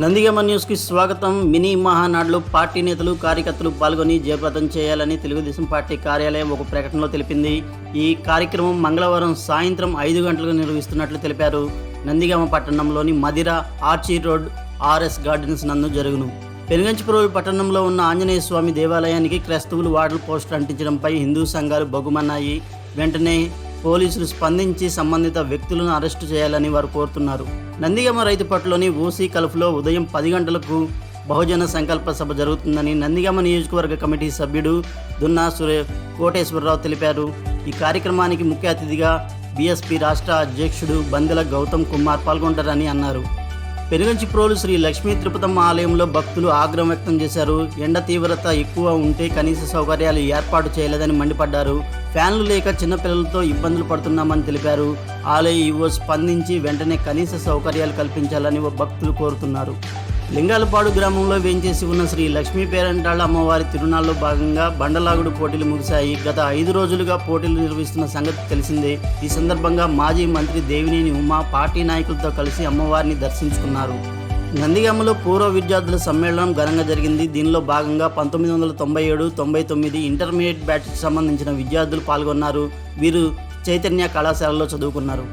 నందిగమ న్యూస్కి స్వాగతం. మినీ మహానాడులో పార్టీ నేతలు కార్యకర్తలు పాల్గొని జయప్రదం చేయాలని తెలుగుదేశం పార్టీ కార్యాలయం ఒక ప్రకటనలో తెలిపింది. ఈ కార్యక్రమం మంగళవారం సాయంత్రం ఐదు గంటలకు నిర్వహిస్తున్నట్లు తెలిపారు. నందిగామ పట్టణంలోని మదిర ఆర్చీ రోడ్ ఆర్ఎస్ గార్డెన్స్ నందు జరుగును. పెనుగంచిపురం పట్టణంలో ఉన్న ఆంజనేయ స్వామి దేవాలయానికి క్రైస్తవులు వాటర్ పోస్టర్ అంటించడంపై హిందూ సంఘాలు బగుమన్నాయి వెంటనే పోలీసులు స్పందించి సంబంధిత వ్యక్తులను అరెస్టు చేయాలని వారు కోరుతున్నారు. నందిగామ రైతుపట్లోని ఓసీ కలుపులో ఉదయం పది గంటలకు బహుజన సంకల్ప సభ జరుగుతుందని నందిగామ నియోజకవర్గ కమిటీ సభ్యుడు దున్నా సురే కోటేశ్వరరావు తెలిపారు. ఈ కార్యక్రమానికి ముఖ్య అతిథిగా బీఎస్పీ రాష్ట్ర అధ్యక్షుడు బందెల గౌతమ్ కుమార్ పాల్గొంటారని అన్నారు. పెనుగంచిప్రోలు శ్రీ లక్ష్మీ తిరుపతమ్మ ఆలయంలో భక్తులు ఆగ్రహం వ్యక్తం చేశారు. ఎండ తీవ్రత ఎక్కువ ఉంటే కనీస సౌకర్యాలు ఏర్పాటు చేయలేదని మండిపడ్డారు. ఫ్యాన్లు లేక చిన్నపిల్లలతో ఇబ్బందులు పడుతున్నామని తెలిపారు. ఆలయ ఈవో స్పందించి వెంటనే కనీస సౌకర్యాలు కల్పించాలని భక్తులు కోరుతున్నారు. లింగాలపాడు గ్రామంలో వేంచేసి ఉన్న శ్రీ లక్ష్మీ పేరంటాళ్ళ అమ్మవారి తిరునాళ్ళలో భాగంగా బండలాగుడు పోటీలు ముగిశాయి. గత ఐదు రోజులుగా పోటీలు నిర్వహిస్తున్న సంగతి తెలిసిందే. ఈ సందర్భంగా మాజీ మంత్రి దేవినేని ఉమా పార్టీ నాయకులతో కలిసి అమ్మవారిని దర్శించుకున్నారు. నందిగామలో పూర్వ విద్యార్థుల సమ్మేళనం ఘనంగా జరిగింది. దీనిలో భాగంగా పంతొమ్మిది వందల తొంభై ఏడు తొంభై తొమ్మిది ఇంటర్మీడియట్ బ్యాచ్కి సంబంధించిన విద్యార్థులు పాల్గొన్నారు. వీరు చైతన్య కళాశాలలో చదువుకున్నారు.